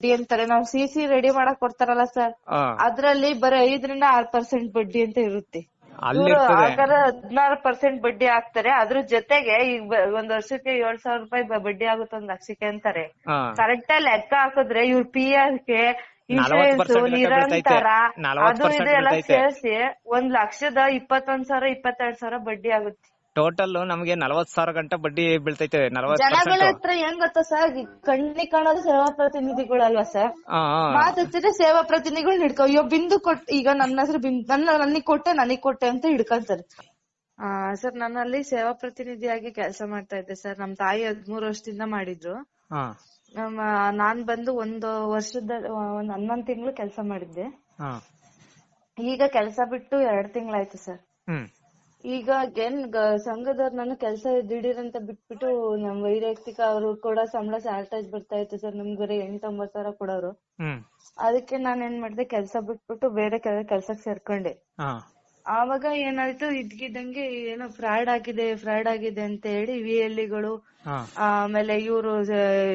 ಬಡ್ಡಿ ಅಂತಾರೆ. ನಾವ್ ಸಿ ಸಿ ರೆಡಿ ಮಾಡಕ್ ಕೊಡ್ತಾರಲ್ಲ ಸರ್ ಅದ್ರಲ್ಲಿ ಬರೀ ಐದರಿಂದ ಆರ್ ಪರ್ಸೆಂಟ್ ಬಡ್ಡಿ ಅಂತ ಇರುತ್ತೆ. ಹದಿನಾರು ಪರ್ಸೆಂಟ್ ಬಡ್ಡಿ ಹಾಕ್ತಾರೆ. ಅದ್ರ ಜೊತೆಗೆ ಈಗ ಒಂದ್ ವರ್ಷಕ್ಕೆ ಏಳ್ ಸಾವಿರ ರೂಪಾಯಿ ಬಡ್ಡಿ ಆಗುತ್ತೆ ಒಂದ್ ಲಕ್ಷಕ್ಕೆ ಅಂತಾರೆ. ಕರೆಕ್ಟ್ ಆಗಿ ಲೆಕ್ಕ ಹಾಕಿದ್ರೆ ಇವ್ರ ಪಿ ಆರ್ ಕೆ 40% ಇನ್ಶೂರೆನ್ಸ್ ನಿರಂತರ 40% ಅದು ಇದು ಎಲ್ಲ. ಸೇರಿಸಿ ಒಂದ್ ಲಕ್ಷದ ಇಪ್ಪತ್ತೊಂದ್ ಸಾವಿರ ಇಪ್ಪತ್ತೆರಡ್ ಸಾವಿರ ಬಡ್ಡಿ ಆಗುತ್ತೆ. ಟೋಟಲ್ ನಮ್ಗೆ ನಲವತ್ ಸಾವಿರ ಗಂಟೆ ಬಡ್ಡಿ ಬೀಳ್ತೈತೆ ನಲವತ್ ಜನಗಳ ಹತ್ರ ಏನ್ ಗೊತ್ತಾ ಸರ್ ಕಣ್ಣಿ ಕಾಣೋದು ಸೇವಾ ಪ್ರತಿನಿಧಿಗಳಲ್ವಾ ಸರ್ ಮಾತಾಡ್ತಿದ್ರೆ ಸೇವಾ ಪ್ರತಿನಿಧಿಗಳು ಹಿಡ್ಕೊ ಅಯ್ಯೋ ಬಿಂದು ಕೊಟ್ ಈಗ ನನ್ನ ಹೆಸರು ಬಿಂದು ನನ್ನ ನನಗ್ ಕೊಟ್ಟೆ ನನಗ್ ಕೊಟ್ಟೆ ಅಂತ ಹಿಡ್ಕೊಂತಾರೆ. ಆ ಸರ್ ಅಲ್ಲಿ ಸೇವಾ ಪ್ರತಿನಿಧಿಯಾಗಿ ಕೆಲಸ ಮಾಡ್ತಾ ಇದ್ದೆ ಸರ್ ನಮ್ ತಾಯಿ ಹದ್ಮೂರ್ ವರ್ಷದಿಂದ ಮಾಡಿದ್ರು ಹಾ. ನಮ್ಮ ನಾನ್ ಬಂದು ಒಂದು ವರ್ಷದ ಒಂದ್ ಹನ್ನೊಂದ್ ತಿಂಗಳು ಕೆಲಸ ಮಾಡಿದ್ದೆ. ಹಾ. ಈಗ ಕೆಲಸ ಬಿಟ್ಟು ಎರಡ್ ತಿಂಗಳಾಯ್ತು ಸರ್ ಹ್ಮ್. ಈಗ ಏನ್ ಸಂಘದವ್ರು ನನ್ನ ಕೆಲ್ಸ ದಿಢೀರ್ ಅಂತ ಬಿಟ್ಬಿಟ್ಟು ನಮ್ ವೈಯಕ್ತಿಕ ಅವ್ರು ಕೂಡ ಸಂಬಳ ಸ್ಯಾಲ್ಟೇಜ್ ಬರ್ತಾ ಇತ್ತು ಸರ್ ನಮ್ಗೆ ಬರೀ ಎಂಟ್ ಒಂಬತ್ ಸಾವಿರ ಕೊಡೋರು. ಅದಕ್ಕೆ ನಾನ್ ಏನ್ ಮಾಡ್ದೆ ಕೆಲ್ಸ ಬಿಟ್ಬಿಟ್ಟು ಬೇರೆ ಕೆಲ್ಸಕ್ ಸೇರ್ಕೊಂಡೆ. ಆವಾಗ ಏನಾಯ್ತು ಇದ್ಕಿದ್ದಂಗೆ ಏನೋ ಫ್ರಾಡ್ ಆಗಿದೆ ಫ್ರಾಡ್ ಆಗಿದೆ ಅಂತ ಹೇಳಿ ವಿ ಎಲ್ಗಳು ಆಮೇಲೆ ಇವರು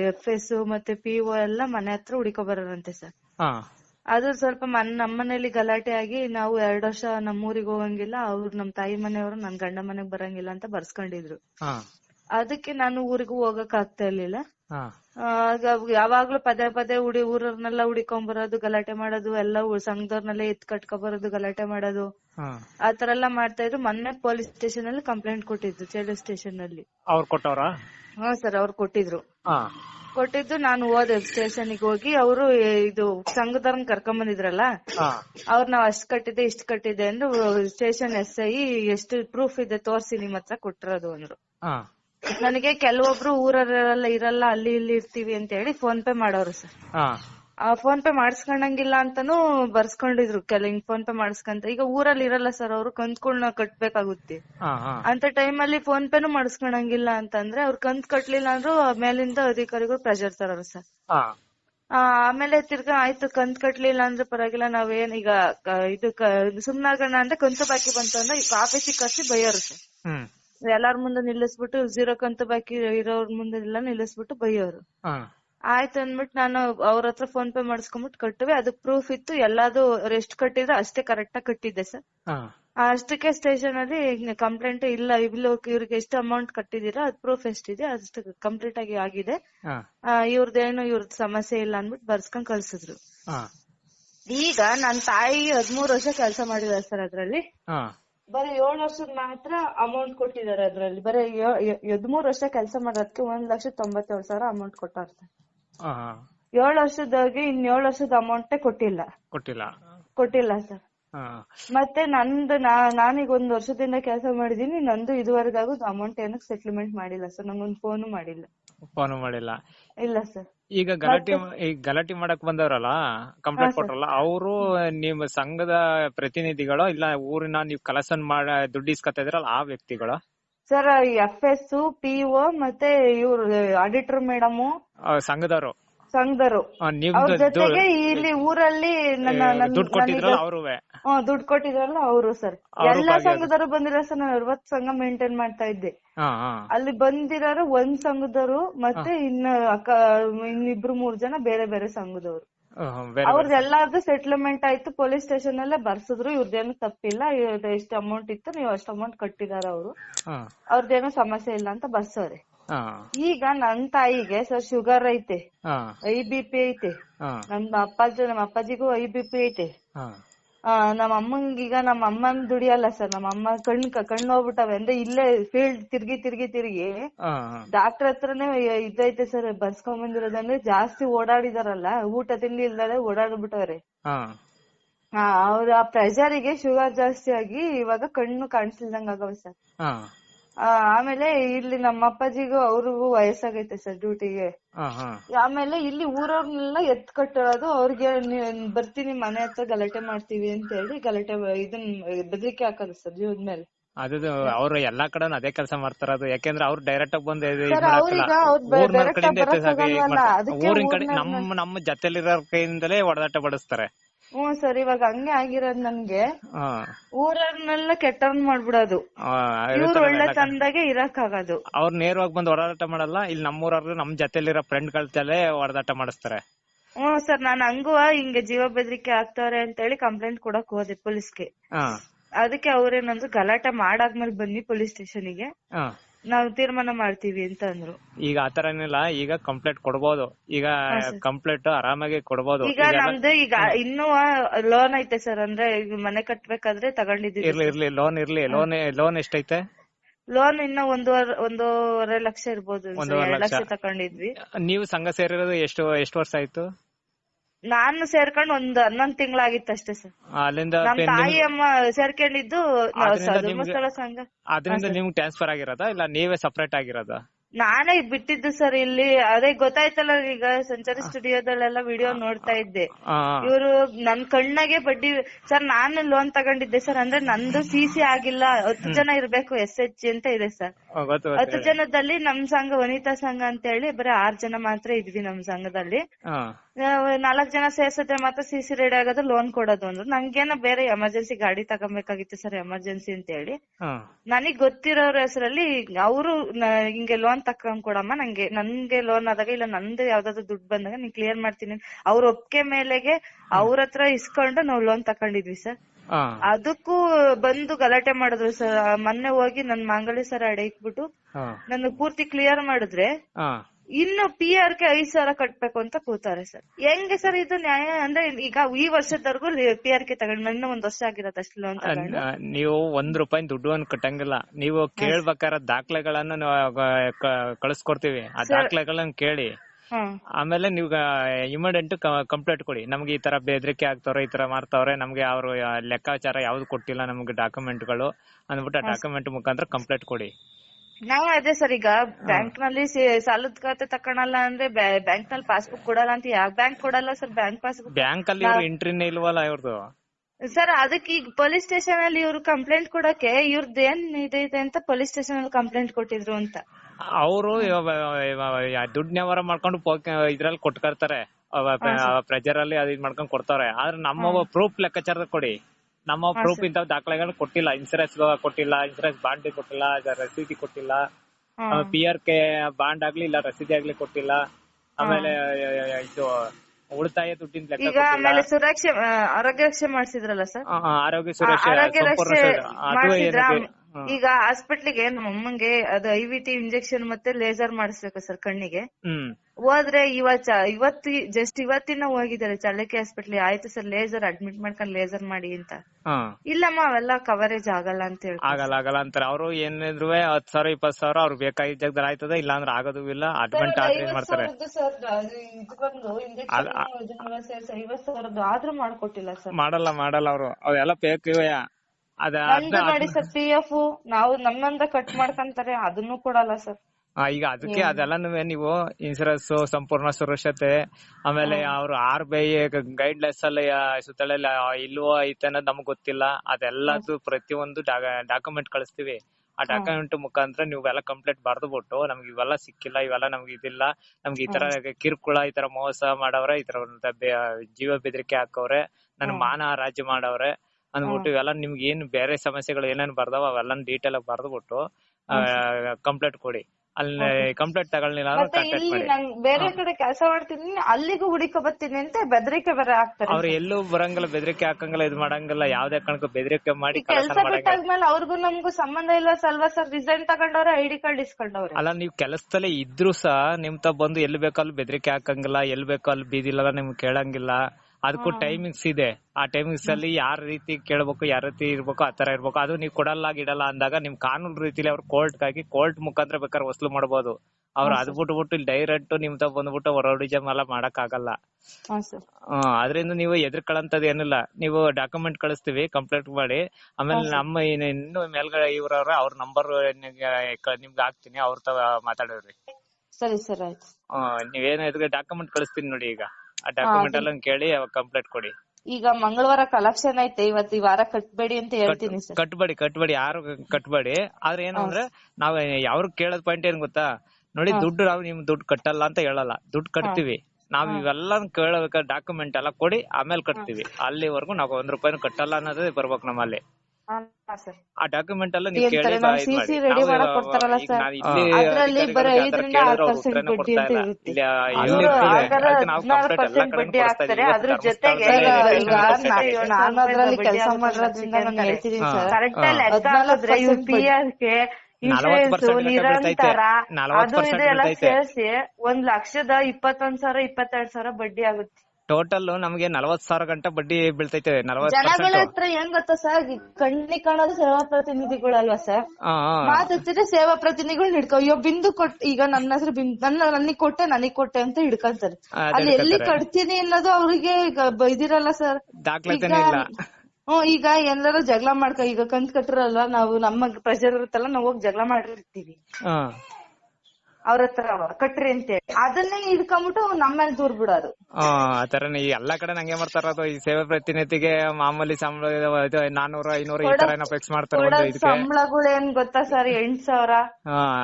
ಎಫ್ ಎಸ್ ಮತ್ತೆ ಪಿ ಒ ಎಲ್ಲ ಮನೆ ಹತ್ರ ಹುಡ್ಕೊ ಬರೋರಂತೆ ಸರ್. ಹಾ. ಅದು ಸ್ವಲ್ಪ ಮನ್ ನಮ್ಮನೇಲಿ ಗಲಾಟೆ ಆಗಿ ನಾವು ಎರಡ್ ವರ್ಷ ನಮ್ಮೂರಿಗೆ ಹೋಗಂಗಿಲ್ಲ ಅವ್ರು ನಮ್ ತಾಯಿ ಮನೆಯವರು ನನ್ ಗಂಡ ಮನೆಗ್ ಬರಂಗಿಲ್ಲ ಅಂತ ಬರ್ಸ್ಕೊಂಡಿದ್ರು. ಹಾ. ಅದಕ್ಕೆ ನಾನು ಊರಿಗೂ ಹೋಗಕ್ ಆಗ್ತಾ ಇರ್ಲಿಲ್ಲ. ಹಾ. ಆಗ ಯಾವಾಗ್ಲೂ ಪದೇ ಪದೇ ಉಡಿ ಊರವ್ರನ್ನೆಲ್ಲ ಹುಡಿಕೊಂಡ್ ಬರೋದು ಗಲಾಟೆ ಮಾಡೋದು ಎಲ್ಲ ಸಂಘದವ್ರನ್ನೆಲ್ಲ ಎತ್ ಕಟ್ಕೊ ಬರೋದು ಗಲಾಟೆ ಮಾಡೋದು. ಹಾ. ಆತರ ಎಲ್ಲ ಮಾಡ್ತಾ ಇದ್ರು. ಮೊನ್ನೆ ಪೊಲೀಸ್ ಸ್ಟೇಷನ್ ಅಲ್ಲಿ ಕಂಪ್ಲೇಂಟ್ ಕೊಟ್ಟಿದ್ರು ಚೇಳು ಸ್ಟೇಷನ್ ಅಲ್ಲಿ ಅವ್ರು ಕೊಟ್ಟವ್ರ? ಹಾ ಸರ್ ಅವ್ರು ಕೊಟ್ಟಿದ್ರು. ಹಾ. ಕೊಟ್ಟಿದ್ದು ನಾನು ಹೋದೆ ಸ್ಟೇಷನ್ಗೆ ಹೋಗಿ ಅವರು ಇದು ಸಂಘದವ್ರನ್ನ ಕರ್ಕೊಂಡ್ ಬಂದಿದ್ರಲ್ಲ ಅವ್ರ್ ನಾವ್ ಅಷ್ಟ್ ಕಟ್ಟಿದ್ದೆ ಇಷ್ಟ್ ಕಟ್ಟಿದ್ದೆ ಅಂದ್ರು ಸ್ಟೇಷನ್ ಎಸ್ ಐ ಎಷ್ಟು ಪ್ರೂಫ್ ಇದೆ ತೋರ್ಸಿ ನಿಮ್ ಹತ್ರ ಕೊಟ್ಟಿರೋದು ಅಂದ್ರು. ನನಗೆ ಕೆಲವೊಬ್ರು ಊರಲ್ಲ ಇರಲ್ಲ ಅಲ್ಲಿ ಇಲ್ಲಿ ಇರ್ತೀವಿ ಅಂತ ಹೇಳಿ ಫೋನ್ ಪೇ ಮಾಡೋರು ಸರ್. ಫೋನ್ ಪೇ ಮಾಡಿಸ್ಕೊಂಡಂಗಿಲ್ಲ ಅಂತಾನು ಬರ್ಸ್ಕೊಂಡಿದ್ರು. ಕೆಲ ಹಿಂಗ್ ಫೋನ್ ಪೇ ಮಾಡಿಸ್ಕೊಂತ. ಈಗ ಊರಲ್ಲಿ ಇರಲ್ಲ ಸರ್ ಅವ್ರು ಕಂತ್ಗಳನ್ನ ಕಟ್ಬೇಕಾಗುತ್ತೆ. ಅಂತ ಟೈಮ್ ಅಲ್ಲಿ ಫೋನ್ ಪೇನು ಮಾಡಿಸ್ಕೊಳಂಗಿಲ್ಲ ಅಂತಂದ್ರೆ ಅವ್ರು ಕಂತ್ ಕಟ್ಲಿಲ್ಲ ಅಂದ್ರು ಮೇಲಿಂದ ಅಧಿಕಾರಿಗಳು ಪ್ರೆಷರ್ ತರೋರು ಸರ್ ಆಮೇಲೆ ತಿರ್ಗಾ ಆಯ್ತು ಕಂತ್ ಕಟ್ಲಿಲ್ಲ ಅಂದ್ರೆ ಪರವಾಗಿಲ್ಲ ನಾವೇನ್ ಈಗ ಇದು ಸುಮ್ನಾಗೋಣ ಅಂದ್ರೆ ಕಂತು ಬಾಕಿ ಬಂತು ಅಂದ್ರೆ ಈಗ ಆಫೀಸಿಗೆ ಕರ್ಸಿ ಬೈಯೋರು ಸರ್ ಎಲ್ಲಾರ್ ಮುಂದೆ ನಿಲ್ಲಿಸ್ಬಿಟ್ಟು ಜೀರೋ ಕಂತು ಬಾಕಿ ಇರೋರ್ ಮುಂದೆ ಎಲ್ಲ ನಿಲ್ಲಿಸ್ಬಿಟ್ಟು ಬೈಯೋರು. ಆಯ್ತು ಅಂದ್ಬಿಟ್ಟು ನಾನು ಅವ್ರ ಹತ್ರ ಫೋನ್ ಪೇ ಮಾಡಿಸ್ಕೊಂಡ್ಬಿಟ್ಟು ಕಟ್ಟುವೆ ಅದಕ್ ಪ್ರೂಫ್ ಇತ್ತು. ಎಲ್ಲಾದು ರೆಸ್ಟ್ ಎಷ್ಟ್ ಕಟ್ಟಿದ್ರೆ ಅಷ್ಟೇ ಕರೆಕ್ಟ್ ಆಗಿ ಕಟ್ಟಿದ್ದೆ ಸರ್ ಅಷ್ಟಕ್ಕೆ ಸ್ಟೇಷನ್ ಅಲ್ಲಿ ಕಂಪ್ಲೇಂಟ್ ಇಲ್ಲ. ಇಲ್ಲ ಇವ್ರಿಗೆ ಎಷ್ಟು ಅಮೌಂಟ್ ಕಟ್ಟಿದೀರಾ ಅದ್ ಪ್ರೂಫ್ ಎಷ್ಟಿದೆ ಅಷ್ಟು ಕಂಪ್ಲೀಟ್ ಆಗಿ ಆಗಿದೆ. ಇವ್ರದೇನು ಇವ್ರದ್ ಸಮಸ್ಯೆ ಇಲ್ಲ ಅನ್ಬಿಟ್ಟು ಬರ್ಸ್ಕೊಂಡ್ ಕಳ್ಸಿದ್ರು. ಈಗ ನನ್ ತಾಯಿ ಹದ್ಮೂರ್ ವರ್ಷ ಕೆಲಸ ಮಾಡಿದಾರೆ ಸರ್ ಅದ್ರಲ್ಲಿ. ಬರೀ ಏಳ್ ವರ್ಷದ ಮಾತ್ರ ಅಮೌಂಟ್ ಕೊಟ್ಟಿದ್ದಾರೆ ಅದ್ರಲ್ಲಿ. ಬರೀ ಹದ್ಮೂರ್ ವರ್ಷ ಕೆಲಸ ಮಾಡೋದಕ್ಕೆ ಒಂದ್ ಲಕ್ಷ ತೊಂಬತ್ತೇಳು ಸಾವಿರ ಅಮೌಂಟ್ ಕೊಟ್ಟಾರ ಸರ್ ಹಾ ಹಾ ಏಳು ವರ್ಷದವ್ರಿಗೆ ಇನ್ ಏಳು ವರ್ಷದ ಅಮೌಂಟ್ ಕೊಟ್ಟಿಲ್ಲ. ಕೊಟ್ಟಿಲ್ಲ. ಕೊಟ್ಟಿಲ್ಲ ಸರ್ ಮತ್ತೆ ನಂದು ನಾನೀಗ ಒಂದ್ ವರ್ಷದಿಂದ ಕೆಲಸ ಮಾಡಿದೀನಿ ನಂದು ಇದುವರೆಗೂ ಅಮೌಂಟ್ ಏನು ಸೆಟ್ಲ್ಮೆಂಟ್ ಮಾಡಿಲ್ಲ ಸರ್ ನಂಗೊಂದ್ ಫೋನು ಮಾಡಿಲ್ಲ. ಫೋನ್ ಮಾಡಿಲ್ಲ. ಇಲ್ಲ ಸರ್ ಈಗ ಗಲಾಟೆ ಈಗ ಗಲಾಟೆ ಮಾಡಕ್ ಬಂದವ್ರಲ್ಲ ಕಂಪ್ಲೇಂಟ್ ಕೊಟ್ರಲ್ಲ ಅವರು ನಿಮ್ಮ ಸಂಘದ ಪ್ರತಿನಿಧಿಗಳು ಇಲ್ಲ ಊರಿನ ನೀವು ಕಲೆಕ್ಷನ್ ಮಾಡ ದುಡ್ಡು ಇಸ್ಕೊತಾ ಇದ್ರಲ್ಲ ಆ ವ್ಯಕ್ತಿಗಳು? Sir F S P O ಮತ್ತೆ ಇವ್ರು ಆಡಿಟರ್ ಮೇಡಮ್. ಸಂಘದವರು. ಸಂಘದವರು. ಅವ್ರ ಜೊತೆಗೆ ಇಲ್ಲಿ ಊರಲ್ಲಿ ನನ್ನ ನನ್- ದುಡ್ಡು ಕೊಟ್ಟಿದ್ರಲ್ಲ ಅವರು ಸರ್. ಎಲ್ಲಾ. ಸಂಘದವರು ಬಂದಿರೋ ಸರ್ ನಾನು ಅರವತ್ ಸಂಘ ಮೇಂಟೈನ್ ಮಾಡ್ತಾ ಇದ್ದೆ. ಅಲ್ಲಿ ಬಂದಿರೋರು ಒಂದ್ ಸಂಘದವರು ಮತ್ತೆ ಇನ್ನ ಅಕ್ಕ ಇನ್ನಿಬ್ರು ಮೂರ್ ಜನ ಬೇರೆ ಬೇರೆ ಸಂಘದವರು. ಬೇರೆ ಸೆಟ್ಲ್ಮೆಂಟ್ ಆಯ್ತು ಪೊಲೀಸ್ ಸ್ಟೇಷನ್ ಅಲ್ಲೇ ಬರ್ಸಿದ್ರು ಇವ್ರದೇನು ತಪ್ಪಿಲ್ಲ ಇವ್ರದ್ದು ಎಷ್ಟು ಅಮೌಂಟ್ ಇತ್ತು ನೀವು ಅಷ್ಟು ಅಮೌಂಟ್ ಕಟ್ಟಿದಾರ ಅವರು. ಅವ್ರದ್ದೇನು ಸಮಸ್ಯೆ ಇಲ್ಲ ಅಂತ ಬರ್ಸವ್ರೆ. ಈಗ ನನ್ ತಾಯಿಗೆ ಸರ್ ಶುಗರ್ ಐತೆ. ಐ ಬಿ ಪಿ ಐತೆ. ನಮ್ ನಮ್ಮ ಅಪ್ಪಾಜಿ ನಮ್ಮ ಅಪ್ಪಾಜಿಗೂ ಐ ಬಿ ಪಿ ಐತೆ. ಆ, ನಮ್ ಅಮ್ಮಂಗೀಗ ನಮ್ ಅಮ್ಮನ್ ದುಡಿಯಲ್ಲ ಸರ್. ನಮ್ ಅಮ್ಮ ಕಣ್ ಕಣ್ಣು ಹೋಗ್ಬಿಟ್ಟವೆ ಅಂದ್ರೆ ಇಲ್ಲೇ ಫೀಲ್ಡ್ ತಿರ್ಗಿ ತಿರ್ಗಿ ತಿರ್ಗಿ ಡಾಕ್ಟರ್ ಹತ್ರನೇ ಇದೈತೆ ಸರ್. ಬರ್ಸ್ಕೊಂಡ್ ಬಂದಿರೋದಂದ್ರೆ ಜಾಸ್ತಿ ಓಡಾಡಿದಾರಲ್ಲ. ಊಟ ತಿಂಡಿ ಇಲ್ದಲೆ ಓಡಾಡ್ಬಿಟ್ಟವ್ರೆ. ಹಾ ಹಾ ಅವ್ರ ಆ ಪ್ರೆಷರಿಗೆ ಶುಗರ್ ಜಾಸ್ತಿ ಆಗಿ ಇವಾಗ ಕಣ್ಣು ಕಾಣಿಸ್ತಿಲ್ದಂಗ ಆಗವೆ ಆ, ಆಮೇಲೆ ಇಲ್ಲಿ ನಮ್ಮ ಅಪ್ಪಾಜಿಗೂ ಅವ್ರಿಗೂ ವಯಸ್ಸಾಗೈತೆ ಸರ್ ಡ್ಯೂಟಿಗೆ. ಆಮೇಲೆ ಇಲ್ಲಿ ಊರವ್ರನ್ನೆಲ್ಲ ಎತ್ ಕಟ್ಟೋದು ಅವ್ರಿಗೆ ಬರ್ತೀನಿ ಮನೆ ಹತ್ರ ಗಲಾಟೆ ಮಾಡ್ತೀವಿ ಅಂತ ಹೇಳಿ ಗಲಾಟೆ ಇದನ್ ಬೆದರಿಕೆ ಹಾಕೋದು ಸರ್ ಜೀವದ ಮೇಲೆ. ಅದು ಅವ್ರು ಎಲ್ಲಾ ಕಡೆ ಅದೇ ಕೆಲಸ ಮಾಡ್ತಾರದು ಯಾಕೆಂದ್ರೆ ಅವ್ರು ಡೈರೆಕ್ಟ್ ಆಗಿ ಬಂದು ಕಡೆಯಿಂದ ಊರಿನ ಕಡೆ ಊರ್ನವ್ರ್ನ- ನಮ್ಮ ನಮ್ಮ ಜೊತೆಲಿರೋ ಕೈಯಿಂದಲೇ ಹೊಡೆದಾಟ ಬಡಿಸ್ತಾರೆ. ಹ್ಮ್ ಸರ್ ಇವಾಗ ಹಂಗೆ ಆಗಿರೋದ್ ನನ್ಗೆ. ಊರವರ್ನೆಲ್ಲ ಊರವ್ರನ್ನೆಲ್ಲ ಕೆಟ್ಟವ್ರನ್ ಮಾಡ್ಬಿಡೋದು. ಇವ್ರು ಒಳ್ಳೆ ಚಂದಾಗೆ. ತಂದಾಗೆ ಇರಕ್ ಆಗೋದು ಅವ್ರು ನೇರವಾಗಿ ಬಂದು ಹೊಡೆದಾಟ ಮಾಡಲ್ಲ ಇಲ್ಲಿ ನಮ್ಮೂರವ್ರು ನಮ್ ಜೊತೆಲಿರೋ ಫ್ರೆಂಡ್ಗಳ ಜೊತೆ ಹೊಡೆದಾಟ ಮಾಡಿಸ್ತಾರೆ. ಹ್ಮ್ ಸರ್ ನಾನ್ ಹಂಗೂ ಹಿಂಗೆ ಜೀವ ಬೆದರಿಕೆ ಆಗ್ತಾವ್ರೆ ಅಂತ ಹೇಳಿ ಕಂಪ್ಲೇಂಟ್ ಕೊಡಕ್ ಹೋದೆ ಪೊಲೀಸ್ಗೆ. ಅದಕ್ಕೆ ಅವ್ರೇನಂದ್ರು ಗಲಾಟೆ ಮಾಡಾದ್ಮೇಲೆ ಬನ್ನಿ ಪೊಲೀಸ್ ಸ್ಟೇಷನ್ಗೆ. ಹಾ. ನಾವು ತೀರ್ಮಾನ ಮಾಡ್ತೀವಿ ಅಂತ ಅಂದ್ರು ಈಗ ಆತರ ಏನಿಲ್ಲ ಈಗ ಕಂಪ್ಲೇಂಟ್ ಕೊಡ್ಬೋದು. ಈಗ ಕಂಪ್ಲೇಂಟ್ ಆರಾಮಾಗಿ ಕೊಡ್ಬೋದು. ಈಗ ನಮ್ದು ಈಗ ಇನ್ನೂ ಲೋನ್ ಐತೆ ಸರ್ ಅಂದ್ರೆ ಈಗ ಮನೆ ಕಟ್ಬೇಕಾದ್ರೆ ತಗೊಂಡಿದ್ದೀವಿ ಇರ್ಲಿ ಇರ್ಲಿ ಲೋನ್ ಇರ್ಲಿ. ಲೋನ್ ಲೋನ್ ಎಷ್ಟೈತೆ? ಲೋನ್ ಇನ್ನ ಒಂದೂವರೆ ಒಂದೂವರೆ ಲಕ್ಷ ಇರ್ಬೋದು ಲಕ್ಷ. ತಗೊಂಡಿದ್ವಿ. ನೀವು ಸಂಘ ಸೇರಿರೋದು ಎಷ್ಟು ಎಷ್ಟು ವರ್ಷ ಆಯ್ತು? ನಾನು ಸೇರ್ಕೊಂಡ್ ಒಂದ್ ಹನ್ನೊಂದ್ ತಿಂಗಳಾಗಿತ್ತು ಅಷ್ಟೇ ಸರ್. ನಮ್ ತಾಯಿ ಅಮ್ಮ ಸೇರ್ಕೊಂಡಿದ್ದು ಧರ್ಮಸ್ಥಳ ಸಂಘ. ಅದರಿಂದ ನಿಮ್ಗೆ ಟ್ರಾನ್ಸ್ಫರ್ ಆಗಿರೋದಾ? ಇಲ್ಲ ನೀವೇ ಸಪರೇಟ್ ಆಗಿರೋದಾ? ನಾನೇ ಬಿಟ್ಟಿದ್ದು ಸರ್ ಇಲ್ಲಿ. ಅದೇ ಗೊತ್ತಾಯ್ತಲ್ಲ ಈಗ ಸಂಚಾರಿ ಸ್ಟುಡಿಯೋದಲ್ಲೆಲ್ಲ ವಿಡಿಯೋ ನೋಡ್ತಾ ಇದ್ದೆ. ಇವರು ನನ್ ಕಣ್ಣಾಗೆ ಬಡ್ಡಿ ಸರ್ ನಾನು ಲೋನ್ ತಗೊಂಡಿದ್ದೆ ಸರ್ ಅಂದ್ರೆ ನಂದು ಸಿ ಸಿ ಆಗಿಲ್ಲ. ಹತ್ತು ಜನ ಇರ್ಬೇಕು ಎಸ್ ಎಚ್ ಅಂತ ಇದೆ ಸರ್. ಹತ್ತು ಜನದಲ್ಲಿ ನಮ್ ಸಂಘ ವನಿತಾ ಸಂಘ ಅಂತ ಹೇಳಿ ಬರೀ ಆರ್ ಜನ ಮಾತ್ರ ಇದ್ವಿ ನಮ್ ಸಂಘದಲ್ಲಿ. ನಾಲ್ಕ್ ಜನ ಸೇರ್ಸಿದ್ರೆ ಮಾತ್ರ ಸಿ ಸಿ ರೆಡಿ ಆಗೋದು ಲೋನ್ ಕೊಡೋದು ಅಂದ್ರು. ನಂಗೇನೋ ಬೇರೆ ಎಮರ್ಜೆನ್ಸಿ ಗಾಡಿ ತಗೊಬೇಕಾಗಿತ್ತು ಸರ್ ಎಮರ್ಜೆನ್ಸಿ ಅಂತ ಹೇಳಿ ನನಗ್ ಗೊತ್ತಿರೋರ ಹೆಸರಲ್ಲಿ ಅವರು ಹಿಂಗೆ ಲೋನ್ ತಕೊಂಡ್ ಕೊಡಮ್ಮ ನಂಗೆ ನಂಗೆ ಲೋನ್ ಆದಾಗ ಇಲ್ಲ ನಂದು ಯಾವ್ದಾದ್ರು ದುಡ್ಡು ಬಂದಾಗ ನೀನ್ ಕ್ಲಿಯರ್ ಮಾಡ್ತೀನಿ. ಅವ್ರ ಒಪ್ಪಿಗೆ ಮೇಲೆಗೆ ಅವ್ರ ಹತ್ರ ಇಸ್ಕೊಂಡು ನಾವು ಲೋನ್ ತಕೊಂಡಿದ್ವಿ ಸರ್. ಅದಕ್ಕೂ ಬಂದು ಗಲಾಟೆ ಮಾಡಿದ್ರು ಸರ್. ಮೊನ್ನೆ ಹೋಗಿ ನನ್ ಮಾಂಗಲ್ಯ ಸರ್ ಅಡೆ ಇಕ್ಬಿಟ್ಟು ನನ್ನ ಪೂರ್ತಿ ಕ್ಲಿಯರ್ ಮಾಡಿದ್ರೆ ಇನ್ನು ಪಿ ಆರ್ಗೆ ಐದ್ ಸಾವಿರ ಕಟ್ಬೇಕು ಅಂತ ಕೂತಾರೆ ಸರ್. ಹೆಂಗೆ ಸರ್ ಇದು ನ್ಯಾಯ ಅಂದ್ರೆ ಈಗ ಈ ವರ್ಷದವರೆಗೂ ಪಿ ಆರ್ ಕೆ ತಗೊಂಡ್ ನನ್ನ ಒಂದ್ ವರ್ಷ ಆಗಿರತ್ತೆ ಅಷ್ಟು ಲೋನ್ ನೀವು ಒಂದ್ ರೂಪಾಯಿ ದುಡ್ಡು ಕಟ್ಟಂಗಿಲ್ಲ. ನೀವು ಕೇಳ್ಬೇಕಾರ ದಾಖಲೆಗಳನ್ನ ಕಳಿಸ್ಕೊಡ್ತೀವಿ. ಆ ದಾಖಲೆಗಳನ್ನ ಕೇಳಿ. ಆಮೇಲೆ ನೀವು ಇಮಿಡಿಯಂಟ್ ಕಂಪ್ಲೇಂಟ್ ಕೊಡಿ. ನಮ್ಗೆ ಈ ತರ ಬೆದರಿಕೆ ಆಗ್ತವ್ರೆ ಈ ತರ ಮಾಡ್ತಾವ್ರೆ. ನಮ್ಗೆ ಅವ್ರು ಲೆಕ್ಕಾಚಾರ ಯಾವ್ದು ಕೊಟ್ಟಿಲ್ಲ ನಮ್ಗೆ ಡಾಕ್ಯುಮೆಂಟ್ಗಳು ಅಂದ್ಬಿಟ್ಟು ಆ ಡಾಕ್ಯುಮೆಂಟ್ ಮುಖಾಂತರ ಕಂಪ್ಲೇಂಟ್ ಕೊಡಿ. ನಾವು ಅದೇ ಸರ್ ಈಗ ಬ್ಯಾಂಕ್ನಲ್ಲಿ ಸಾಲದ್ ಖಾತೆ ತಕೊಳಲ್ಲ ಅಂದ್ರೆ ಬ್ಯಾಂಕ್ನಲ್ಲಿ ಪಾಸ್ಬುಕ್ ಕೊಡಲ್ಲ ಅಂತ ಯಾವ ಬ್ಯಾಂಕ್ ಕೊಡಲ್ಲ ಸರ್ ಬ್ಯಾಂಕ್ ಪಾಸ್ಬುಕ್? ಬ್ಯಾಂಕ್ ಅಲ್ಲಿ ಎಂಟ್ರಿನೇ ಇಲ್ವಲ್ಲ ಇವ್ರದ್ದು ಸರ್ ಅದಕ್ಕೆ ಈಗ ಪೊಲೀಸ್ ಸ್ಟೇಷನ್ ಅಲ್ಲಿ ಇವ್ರು ಕಂಪ್ಲೇಂಟ್ ಕೊಡಕ್ಕೆ ಇವ್ರದ್ದು ಏನ್ ಇದೆ ಇದೆ ಅಂತ ಪೊಲೀಸ್ ಸ್ಟೇಷನ್ ಅಲ್ಲಿ ಕಂಪ್ಲೇಂಟ್ ಕೊಟ್ಟಿದ್ರು ಅಂತ. ಅವರು ದುಡ್ಡು ವ್ಯವಹಾರ ಮಾಡ್ಕೊಂಡು ಇದ್ರಲ್ಲಿ ಕೊಟ್ಕೊಳ್ತಾರೆ ಪ್ರೆಜರ್ ಅಲ್ಲಿ ಅದ್ ಇದ್ ಮಾಡ್ಕೊಂಡ್ ಕೊಡ್ತಾರೆ. ಆದ್ರೆ ನಮ್ಮ ಪ್ರೂಫ್ ಲೆಕ್ಕಾಚಾರದ ಕೊಡಿ. ನಮ್ಮ ಪ್ರೂಫ್ ಇಂತ ದಾಖಲೆಗಳು ಕೊಟ್ಟಿಲ್ಲ ಇನ್ಸೂರೆನ್ಸ್ ಕೊಟ್ಟಿಲ್ಲ ಇನ್ಸೂರೆನ್ಸ್ ಬಾಂಡ್ ಕೊಟ್ಟಿಲ್ಲ ರಸೀದಿ ಕೊಟ್ಟಿಲ್ಲ. ಪಿ ಆರ್ ಕೆ ಬಾಂಡ್ ಆಗ್ಲಿ ಇಲ್ಲ ರಸೀದಿ ಆಗ್ಲಿ ಕೊಟ್ಟಿಲ್ಲ. ಆಮೇಲೆ ಇದು ಉಳಿತಾಯ ದುಡ್ಡಿನ ಲೆಕ್ಕ ಈಗ ಆಮೇಲೆ ಸುರಕ್ಷೆ ಆರೋಗ್ಯ ರಕ್ಷೆ ಮಾಡಿಸಿದ್ರಲ್ಲ ಸರ್ ಆರೋಗ್ಯ ಸುರಕ್ಷೆ. ಈಗ ಹಾಸ್ಪಿಟ್ಲಿಗೆ ನಮ್ಮ ಅಮ್ಮಂಗೆ ಅದು ಐ ಟಿ ಇಂಜೆಕ್ಷನ್ ಮತ್ತೆ ಲೇಸರ್ ಮಾಡಿಸ್ಬೇಕು ಸರ್ ಕಣ್ಣಿಗೆ. ಹ್ಮ್. ಹೋದ್ರೆ ಇವತ್ ಇವತ್ತು ಜಸ್ಟ್ ಇವತ್ತಿನ ಹೋಗಿದ್ದಾರೆ. ಚಾಲಕಿ ಹಾಸ್ಪಿಟ್ಲ್ ಆಯ್ತು ಸರ್ ಲೇಸರ್ ಅಡ್ಮಿಟ್ ಮಾಡ್ಕೊಂಡು ಲೇಸರ್ ಮಾಡಿ ಅಂತ. ಇಲ್ಲಮ್ಮ ಅವೆಲ್ಲ ಕವರೇಜ್ ಆಗಲ್ಲ ಅಂತ ಹೇಳಿ ಆಗಲ್ಲ ಆಗಲ್ಲ ಅಂತಾರೆ. ಅವರು ಏನಿದ್ರು ಹತ್ ಸಾವಿರ ಇಪ್ಪತ್ ಸಾವಿರ ಅವ್ರು ಬೇಕಾಗಿದ್ದ ಜಾಗದಲ್ಲಿ ಆಯ್ತದ ಇಲ್ಲ ಅಂದ್ರೆ ಆಗೋದು ಇಲ್ಲ. ಅಡ್ಮಿಟ್ ಆದ್ರೆ ಏನ್ ಮಾಡ್ತಾರೆ. ಅದ್- ಐವತ್ ಸಾವಿರದ್ದು ಆದ್ರೂ ಮಾಡ್ಕೊಟ್ಟಿಲ್ಲ ಸರ್ ಮಾಡಲ್ಲ ಮಾಡಲ್ಲ ಅವರು. ಅವೆಲ್ಲ ಫೇಕ್ ಇವಯ್ಯ ಅದ ಮಾಡಿ ನೋಡಿ ಸರ್ ಪಿ ಎಫ್ ನಾವು ನಮ್ಮಂದ ಕಟ್ ಮಾಡ್ಕೊಂತಾರೆ ಅದನ್ನು ಕೊಡಲ್ಲ ಸರ್ ಈಗ ಅದಕ್ಕೆ ಅದೆಲ್ಲನೂ ನೀವು ಇನ್ಸೂರೆನ್ಸ್ ಸಂಪೂರ್ಣ ಸುರಕ್ಷತೆ ಆಮೇಲೆ ಅವ್ರು R B I guidelines ಅಲ್ಲಿ ಸುತ್ತಲೆಲ್ಲ ಇಲ್ವೋ ಐತೆ ಅನ್ನೋದು ನಮ್ಗ್ ಗೊತ್ತಿಲ್ಲ. ಅದೆಲ್ಲದು ಪ್ರತಿಯೊಂದು ಡಾಕ್ಯುಮೆಂಟ್ ಕಳಿಸ್ತೀವಿ. ಆ ಡಾಕ್ಯುಮೆಂಟ್ ಮುಖಾಂತರ ನೀವು ಎಲ್ಲ ಕಂಪ್ಲೇಂಟ್ ಬರ್ದು ಬಿಟ್ಟು ನಮ್ಗೆ ಇವೆಲ್ಲ ಸಿಕ್ಕಿಲ್ಲ ಇವೆಲ್ಲ ನಮ್ಗೆ ಇದಿಲ್ಲ. ನಮ್ಗೆ ಈ ತರ ಕಿರುಕುಳ ಈ ತರ ಮೋಸ ಮಾಡವ್ರೆ ಈ ತರ ಜೀವ ಬೆದರಿಕೆ ಹಾಕವ್ರೆ ನನ್ ಮಾನ ರಾಜ್ಯ ಮಾಡವ್ರೆ ಅಂದ್ಬಿಟ್ಟು ಇವೆಲ್ಲ ನಿಮ್ಗೆ ಏನ್ ಬೇರೆ ಸಮಸ್ಯೆಗಳು ಏನೇನ್ ಬರ್ದಾವ ಅವೆಲ್ಲ ಡೀಟೇಲ್ ಆಗಿ ಬರ್ದು ಬಿಟ್ಟು ಕಂಪ್ಲೇಂಟ್ ಕೊಡಿ. ಅಲ್ಲಿ ಕಂಪ್ಲೇಂಟ್ ತಗೊಳ್ಳಿಲ್ಲ ಅಂದ್ರೆ ಮತ್ತೆ ಕಾಂಟ್ಯಾಕ್ಟ್ ಇಲ್ಲಿ ಮಾಡಿ. ನಾನ್ ಬೇರೆ ಕಡೆ ಕೆಲಸ ಮಾಡ್ತೀನಿ ಅಲ್ಲಿಗೂ ಹುಡುಕ ಬರ್ತೀನಿ ಅಂತ ಬೆದರಿಕೆ ಬೇರೆ ಹಾಕ್ತಾರೆ. ಅವ್ರು ಎಲ್ಲೂ ಬರಂಗಿಲ್ಲ ಬೆದರಿಕೆ ಹಾಕಂಗಿಲ್ಲ ಇದು ಮಾಡಂಗಿಲ್ಲ ಯಾವ್ದೇ ಕಾರಣಕ್ಕೂ ಬೆದರಿಕೆ ಮಾಡಿ ಕೆಲಸ ಮಾಡಂಗಿಲ್ಲ. ಬಿಟ್ಟಾದ್ಮೇಲೆ ಅವ್ರಿಗೂ ನಮ್ಗೂ ಸಂಬಂಧ ಇಲ್ಲ ಸಲ್ವಾ ಸರ್ ರಿಸೈನ್ ತಗೊಂಡವ್ರೆ ಐಡಿ ಕಾರ್ಡ್ ಇಸ್ಕೊಂಡವ್ರೆ. ಅಲ್ಲ ನೀವ್ ಕೆಲಸದಲ್ಲೇ ಇದ್ರು ಸಹ ನಿಮ್ ತ ಬಂದು ಎಲ್ಲಿ ಬೇಕೋ ಅಲ್ಲಿ ಬೆದರಿಕೆ ಹಾಕಂಗಿಲ್ಲ ಎಲ್ಲಿ ಬೇಕೋ ಅಲ್ಲಿ ಬೀದಿಲ್ಲ ನಿಮ್ಗೆ ಕೇಳಂಗಿಲ್ಲ. ಅದಕ್ಕೂ ಟೈಮಿಂಗ್ಸ್ ಇದೆ. ಆ ಟೈಮಿಂಗ್ಸ್ ಅಲ್ಲಿ ಯಾರ ರೀತಿ ಕೇಳಬೇಕು ಯಾರ ರೀತಿ ಇರ್ಬೇಕು ಆ ತರ ಇರ್ಬೇಕು. ಅದು ನೀವು ಕೊಡಲ್ಲ ಗಿಡಲ್ಲ ಅಂದಾಗ ನಿಮ್ ಕಾನೂನು ರೀತಿಲಿ ಅವ್ರು ಕೋರ್ಟ್ಗಾಗಿ ಕೋರ್ಟ್ ಮುಖಾಂತರ ಬೇಕಾದ್ರೆ ವಸೂಲು ಮಾಡಬಹುದು ಅವ್ರು ಅದ್ ಬಿಟ್ಟು ಇಲ್ಲಿ ಡೈರೆಕ್ಟ್ ನಿಮ್ ತ ಬಂದ್ಬಿಟ್ಟು ಜಮ್ ಎಲ್ಲ ಮಾಡಕ್ ಆಗಲ್ಲ ಅದ್ರಿಂದ ನೀವು ಎದ್ರಕೊಳ್ಳಂತದ್ ಏನಿಲ್ಲ. ನೀವು ಡಾಕ್ಯುಮೆಂಟ್ ಕಳಿಸ್ತೀವಿ ಕಂಪ್ಲೇಂಟ್ ಮಾಡಿ. ಆಮೇಲೆ ನಮ್ಮ ಇನ್ನು ಮೇಲ್ಗಡೆ ಇವ್ರವ್ರ ಅವ್ರ ನಂಬರ್ ನಿಮ್ಗೆ ಹಾಕ್ತೀನಿ ಅವ್ರ ಮಾತಾಡೋರಿ. ಸರಿ ಸರ್ ಆಯ್ತು. ನೀವೇನು ಡಾಕ್ಯುಮೆಂಟ್ ಕಳಿಸ್ತೀನಿ ನೋಡಿ ಈಗ. ಆ ಡಾಕ್ಯುಮೆಂಟ್ ಎಲ್ಲ ಕೇಳಿ ಕಂಪ್ಲೇಂಟ್ ಕೊಡಿ. ಈಗ ಮಂಗಳವಾರ ಕಲೆಕ್ಷನ್ ಐತೆ ಇವತ್ತು ಈ ವಾರ ಕಟ್ಬೇಡಿ ಅಂತ ಹೇಳ್ತೀನಿ ಸರ್. ಕಟ್ಬೇಡಿ ಕಟ್ಬೇಡಿ ಯಾರು ಕಟ್ಬೇಡಿ. ಆದ್ರೆ ಏನು ಅಂದ್ರೆ ನಾವ್ ಯಾರು ಕೇಳೋದ್ ಪಾಯಿಂಟ್ ಏನ್ ಗೊತ್ತಾ? ನೋಡಿ ದುಡ್ಡು ನಾವು ನಿಮ್ ದುಡ್ಡು ಕಟ್ಟಲ್ಲ ಅಂತ ಹೇಳಲ್ಲ. ದುಡ್ಡು ಕಟ್ತೀವಿ. ನಾವ್ ಇವೆಲ್ಲ ಕೇಳಬೇಕಾದ ಡಾಕ್ಯುಮೆಂಟ್ ಎಲ್ಲ ಕೊಡಿ ಆಮೇಲೆ ಕಟ್ತೀವಿ. ಅಲ್ಲಿವರೆಗೂ ನಾವು ಒಂದ್ ರೂಪಾಯಿನೂ ಕಟ್ಟಲ್ಲ ಅನ್ನೋದೇ ಬರ್ಬೇಕು ನಮ್ಮಲ್ಲಿ. ಆ ಡಾಕ್ಯುಮೆಂಟ್ ಎಲ್ಲ ನೀವು ಕೇಳಿ ಸಿಸಿ ರೆಡಿ. ಮಾಡಕ್ ಕೊಡ್ತಾರಲ್ಲ ಸರ್ ಅದರಲ್ಲಿ ಬರೀ ಐದರಿಂದ ಆರು ಅವ್ರು ಬಡ್ಡಿ ಅಂತ ಇಲ್ಲ. ಇರುತ್ತೆ. ಹದಿನಾರು ಬಡ್ಡಿ ಹಾಕ್ತಾರೆ. ಅದ್ರ ಜೊತೆಗೆ ಈಗ. ನಾನು ಅದರಲ್ಲಿ ಕೆಲಸ ಮಾಡೋದ್ರಿಂದ ನಾನು ಸರ್ ಕರೆಕ್ಟ್ ಲೆಕ್ಕ ಪಿ ಗೆ ನಲವತ್ತು ಇನ್ಶೂರೆನ್ಸ್. ನಿರಂತರ ಅದು ಇದು ಎಲ್ಲ ಸೇರಿಸಿ ಒಂದ್ ಲಕ್ಷದ ಇಪ್ಪತ್ತೊಂದ್ ಸಾವಿರ ಇಪ್ಪತ್ತೆರಡ್ ಸಾವಿರ ಬಡ್ಡಿ ಆಗುತ್ತೆ ಟೋಟಲ್ ನಮಗೆ ನಲವತ್ ಸಾವಿರ ಗಂಟ ಬಡ್ಡಿ ಬೀಳ್ತೈತೆ ನಲವತ್ ಜನಗಳ ಹತ್ರ ಏನ್ ಗೊತ್ತಾ ಸರ್? ಕಣ್ಣಿ ಕಾಣೋದು ಸೇವಾ ಪ್ರತಿನಿಧಿಗಳಲ್ವಾ ಸರ್? ಮಾತಾಡ್ತಿದ್ರೆ ಸೇವಾ ಪ್ರತಿನಿಧಿಗಳು ಹಿಡ್ಕೊ ಅಯ್ಯೋ ಬಿಂದು ಕೊಟ್ ಈಗ ನನ್ನ ಹೆಸರು ನನ್ನ ನನಗ್ ಕೊಟ್ಟೆ ನನಗ್ ಕೊಟ್ಟೆ ಅಂತ ಹಿಡ್ಕೊಂತಾರೆ. ಅಲ್ಲಿ ಎಲ್ಲಿ. ಕಟ್ತೀನಿ ಅನ್ನೋದು ಅವ್ರಿಗೆ ಈಗ ಇದಿರಲ್ಲ ಸರ್. ಹ್ಮ್ ಈಗ ಎಲ್ಲಾರು ಜಗಳ ಮಾಡ್ಕೊ ಈಗ ಕಂತ್ ಕಟ್ಟಿರಲ್ವಾ ನಾವು ನಮ್ಮ ಪ್ರೆಷರ್ ಇರುತ್ತಲ್ಲ ನಾವು ಹೋಗಿ ಜಗಳ ಮಾಡಿರ್ತೀವಿ. ಅವ್ರ ಹತ್ರ ಕಟ್ರಿ ಅಂತೇಳಿ. ಅದನ್ನೇ ಹಿಡ್ಕೊಂಬಿಟ್ಟು ನಮ್ಮಲ್ಲಿ ಮೇಲೆ ದೂರ್ ಬಿಡೋದು. ಆ ತರನೇ ಈ ಎಲ್ಲಾ ಕಡೆ ನಂಗೆ ಮಾಡ್ತಾರ ಅದು ಈ ಸೇವೆ ಪ್ರತಿನಿಧಿಗೆ ಮಾಮೂಲಿ ಸಂಬಳ ಇದು ನಾನೂರ ಐನೂರ ಈ ತರ ಏನೋ ಫಿಕ್ಸ್ ಮಾಡ್ತಾರೆ ಸಂಬಳಗಳು ಏನ್ ಗೊತ್ತಾ ಸರ್? ಎಂಟ್ ಸಾವಿರ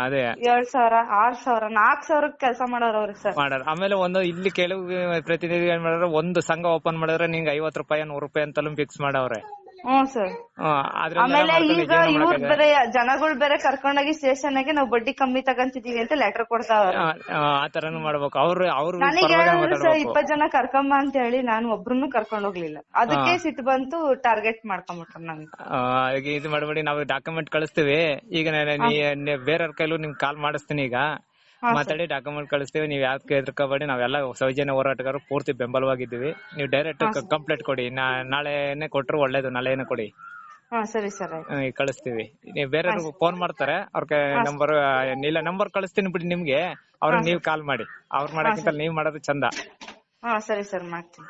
ಅದೇ. ಏಳ್ ಸಾವಿರ ಆರ್ ಸಾವಿರ ನಾಲ್ಕ್ ಸಾವಿರಕ್ಕೆ ಕೆಲಸ ಮಾಡೋರು ಸರ್. ಮಾಡಾರ. ಆಮೇಲೆ ಒಂದು ಇಲ್ಲಿ ಕೆಲವು ಪ್ರತಿನಿಧಿ ಏನ್ ಮಾಡಿದ್ರೆ ಒಂದು ಸಂಘ ಓಪನ್ ಮಾಡಿದ್ರೆ ನಿಂಗೆ ಐವತ್ ರೂಪಾಯಿ ನೂರ್ ರೂಪಾಯಿ ಅಂತಲೂ ಫಿಕ್ಸ್ ಮಾಡವ್ರೆ. ಹ್ಮ್ ಸರ್. ಆಮೇಲೆ ಈಗ ಇವ್ರ್. ಬೇರೆ ಜನಗಳು ಬೇರೆ ಕರ್ಕೊಂಡೋಗಿ ಸ್ಟೇಷನ್ಗೆ ನಾವು ಬಡ್ಡಿ ಕಮ್ಮಿ ತಗೊಂತಿದೀವಿ ಅಂತ ಲೆಟರ್ ಕೊಡ್ತಾವ್ರೆ ಆ, ಆ, ಆ ತರನು ಮಾಡ್ಬೇಕು. ಅವ್ರು ಅವ್ರು ನನಗೆ ಹೇಳಿದ್ರು ಇಪ್ಪತ್ ಜನ ಕರ್ಕೊಂಬ ಅಂತ ಹೇಳಿ ನಾನು ಒಬ್ರನ್ನು ಕರ್ಕೊಂಡ್ ಹೋಗ್ಲಿಲ್ಲ. ಅದಕ್ಕೆ ಸಿಟ್ಟು ಬಂತು ಟಾರ್ಗೆಟ್ ಮಾಡ್ಕೊಂಬಿಟ್ರು ನಂಗೆ ಆ, ಈಗ ಇದು ಮಾಡ್ಬೇಡಿ ನಾವು ಡಾಕ್ಯುಮೆಂಟ್ ಕಳಿಸ್ತೀವಿ. ಈಗ ಬೇರೆಯವ್ರ ಕೈಲೂ ನಿಮ್ಗೆ ಕಾಲ್ ಮಾಡಿಸ್ತೀನಿ ಈಗ. ಮಾತಾಡಿ ಡಾಕ್ಯುಮೆಂಟ್ ಕಳಿಸ್ತೀವಿ. ನೀವ್ ಯಾಕೆ ಹೆದರ್ಕೋಬೇಡಿ ನಾವೆಲ್ಲ ಸೌಜನ್ಯ ಹೋರಾಟಗಾರರು ಪೂರ್ತಿ ಬೆಂಬಲವಾಗಿದ್ದೀವಿ. ನೀವು ಡೈರೆಕ್ಟ್ ಕಂಪ್ಲೇಂಟ್ ಕೊಡಿ. ನಾಳೆನೆ ಕೊಟ್ರು ಒಳ್ಳೇದು ನಾಳೆನೆ ಕೊಡಿ. ಹಾ ಸರಿ ಸರ್ ಕಳಿಸ್ತೀವಿ. ನೀವು ಬೇರೆ ಫೋನ್ ಮಾಡ್ತಾರೆ. ಅವ್ರ ನಂಬರ್ ಇಲ್ಲ ನಂಬರ್ ಕಳಿಸ್ತೀನಿ ಬಿಡಿ ನಿಮ್ಗೆ. ಅವ್ರಿಗೆ ನೀವ್ ಕಾಲ್ ಮಾಡಿ. ಅವ್ರು ಮಾಡಕ್ಕಿಂತ ನೀವ್ ಮಾಡೋದು ಚಂದ. ಹಾ ಸರಿ ಸರ್ ಮಾಡ್ತೀನಿ.